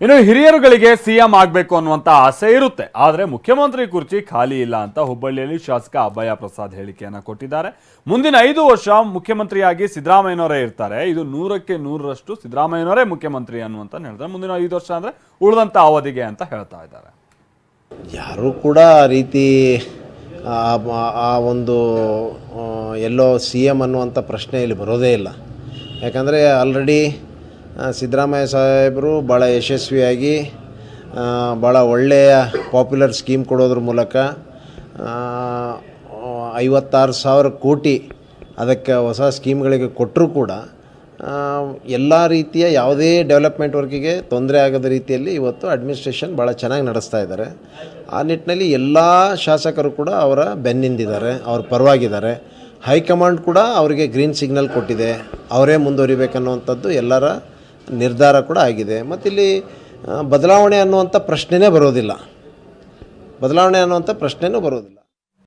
ಇನ್ನು ಹಿರಿಯರುಗಳಿಗೆ ಸಿಎಂ ಆಗಬೇಕು ಅನ್ನುವಂಥ ಆಸೆ ಇರುತ್ತೆ. ಆದರೆ ಮುಖ್ಯಮಂತ್ರಿ ಕುರ್ಚಿ ಖಾಲಿ ಇಲ್ಲ ಅಂತ ಹುಬ್ಬಳ್ಳಿಯಲ್ಲಿ ಶಾಸಕ ಅಭಯ ಪ್ರಸಾದ್ ಹೇಳಿಕೆಯನ್ನು ಕೊಟ್ಟಿದ್ದಾರೆ. ಮುಂದಿನ ಐದು ವರ್ಷ ಮುಖ್ಯಮಂತ್ರಿಯಾಗಿ ಸಿದ್ದರಾಮಯ್ಯನವರೇ ಇರ್ತಾರೆ. ಇದು ನೂರಕ್ಕೆ ನೂರರಷ್ಟು ಸಿದ್ದರಾಮಯ್ಯನವರೇ ಮುಖ್ಯಮಂತ್ರಿ ಅನ್ನುವಂತ ಹೇಳ್ತಾರೆ ಮುಂದಿನ ಐದು ವರ್ಷ ಅಂದರೆ ಉಳಿದಂಥ ಅವಧಿಗೆ ಅಂತ ಹೇಳ್ತಾ ಇದ್ದಾರೆ. ಯಾರು ಕೂಡ ಆ ರೀತಿ, ಆ ಒಂದು ಎಲ್ಲೋ ಸಿ ಎಂ ಅನ್ನುವಂಥ ಪ್ರಶ್ನೆ ಇಲ್ಲಿ ಬರೋದೇ ಇಲ್ಲ. ಯಾಕಂದರೆ ಆಲ್ರೆಡಿ ಸಿದ್ದರಾಮಯ್ಯ ಸಾಹೇಬರು ಭಾಳ ಯಶಸ್ವಿಯಾಗಿ ಭಾಳ ಒಳ್ಳೆಯ ಪಾಪ್ಯುಲರ್ ಸ್ಕೀಮ್ ಕೊಡೋದ್ರ ಮೂಲಕ ಐವತ್ತಾರು ಸಾವಿರ ಕೋಟಿ ಅದಕ್ಕೆ ಹೊಸ ಸ್ಕೀಮ್ಗಳಿಗೆ ಕೊಟ್ಟರೂ ಕೂಡ ಎಲ್ಲ ರೀತಿಯ ಯಾವುದೇ ಡೆವಲಪ್ಮೆಂಟ್ ವರ್ಕಿಗೆ ತೊಂದರೆ ಆಗದ ರೀತಿಯಲ್ಲಿ ಇವತ್ತು ಅಡ್ಮಿನಿಸ್ಟ್ರೇಷನ್ ಭಾಳ ಚೆನ್ನಾಗಿ ನಡೆಸ್ತಾ ಇದ್ದಾರೆ. ಆ ನಿಟ್ಟಿನಲ್ಲಿ ಎಲ್ಲ ಶಾಸಕರು ಕೂಡ ಅವರ ಬೆನ್ನಿಂದಿದ್ದಾರೆ, ಅವ್ರ ಪರವಾಗಿದ್ದಾರೆ. ಹೈಕಮಾಂಡ್ ಕೂಡ ಅವರಿಗೆ ಗ್ರೀನ್ ಸಿಗ್ನಲ್ ಕೊಟ್ಟಿದೆ. ಅವರೇ ಮುಂದುವರಿಬೇಕನ್ನುವಂಥದ್ದು ಎಲ್ಲರ ನಿರ್ಧಾರ ಕೂಡ ಆಗಿದೆ. ಮತ್ತು ಇಲ್ಲಿ ಬದಲಾವಣೆ ಅನ್ನುವಂಥ ಪ್ರಶ್ನೆನೇ ಬರೋದಿಲ್ಲ. ಬದಲಾವಣೆ ಅನ್ನುವಂಥ ಪ್ರಶ್ನೆನೂ ಬರೋದಿಲ್ಲ.